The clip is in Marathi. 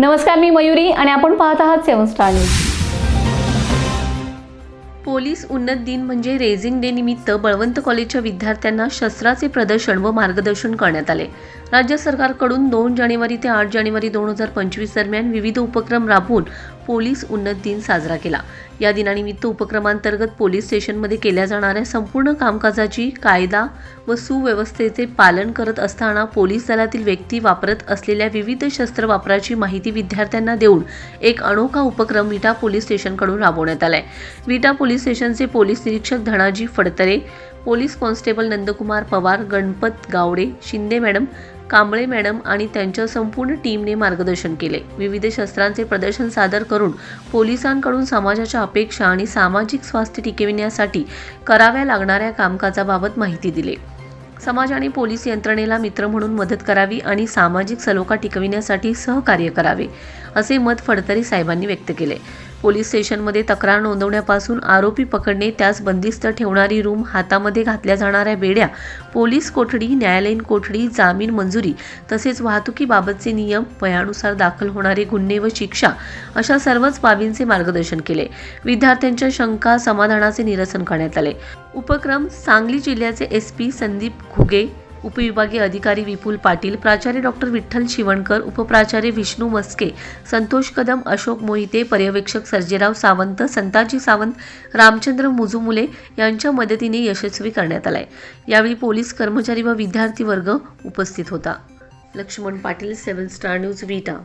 नमस्कार मी मयुरी आणि आपण पाहत आहात सेवन स्टार न्यूज. पोलीस उन्नत दिन म्हणजे रेझिंग डे निमित्त बळवंत कॉलेजच्या विद्यार्थ्यांना शस्त्राचे प्रदर्शन व मार्गदर्शन करण्यात आले. राज्य सरकारकडून दोन जानेवारी ते आठ जानेवारी दोन हजार पंचवीस दरम्यान विविध उपक्रम राबवून पोलीस उन्नत दिन साजरा केला. या दिनानिमित्त उपक्रमांतर्गत पोलीस स्टेशनमध्ये केल्या जाणाऱ्या संपूर्ण कामकाजाची कायदा व सुव्यवस्थेचे पालन करत असताना पोलीस दलातील व्यक्ती वापरत असलेल्या विविध शस्त्र वापराची माहिती विद्यार्थ्यांना देऊन एक अनोखा उपक्रम विटा पोलीस स्टेशनकडून राबवण्यात आलाय. विटा पोलीस स्टेशनचे पोलीस निरीक्षक Dhanaji Phadtare police constable Nandkumar Pawar Ganpat Gawade Shinde madam Kamble madam आणि त्यांच्या संपूर्ण टीमने मार्गदर्शन केले. विविध शस्त्रांचे प्रदर्शन सादर करून पोलिसांकडून समाजाच्या अपेक्षा आणि सामाजिक स्वास्थ्य टिकविण्यासाठी कराव्या लागणाऱ्या कामकाजाबाबत माहिती दिली. समाज आणि पोलीस यंत्रणेला मित्र म्हणून मदत करावी आणि सामाजिक सलोखा टिकविण्यासाठी सहकार्य करावे असे मत फडतरी साहेबांनी व्यक्त केले. पोलीस स्टेशनमध्ये तक्रार नोंदवण्यापासून आरोपी पकडणे त्यास बंदिस्त ठेवणारी रूम हातामध्ये घातल्या जाणाऱ्या बेड्या पोलीस कोठडी न्यायालयीन कोठडी जामीन मंजुरी तसेच वाहतुकीबाबतचे नियम वयानुसार दाखल होणारे गुन्हे व शिक्षा अशा सर्वच बाबींचे मार्गदर्शन केले. विद्यार्थ्यांच्या शंका समाधानाचे निरसन करण्यात आले. उपक्रम सांगली जिल्ह्याचे एस पी संदीप घुगे उपविभागीय अधिकारी विपुल पाटील प्राचार्य डॉक्टर विठ्ठल शिवणकर उपप्राचार्य विष्णू मस्के संतोष कदम अशोक मोहिते पर्यवेक्षक सर्जेराव सावंत संताजी सावंत रामचंद्र मुजुमुले यांच्या मदतीने यशस्वी करण्यात आलाय. यावेळी पोलीस कर्मचारी व विद्यार्थी वर्ग उपस्थित होता. Laxman Patil seven star news Vita.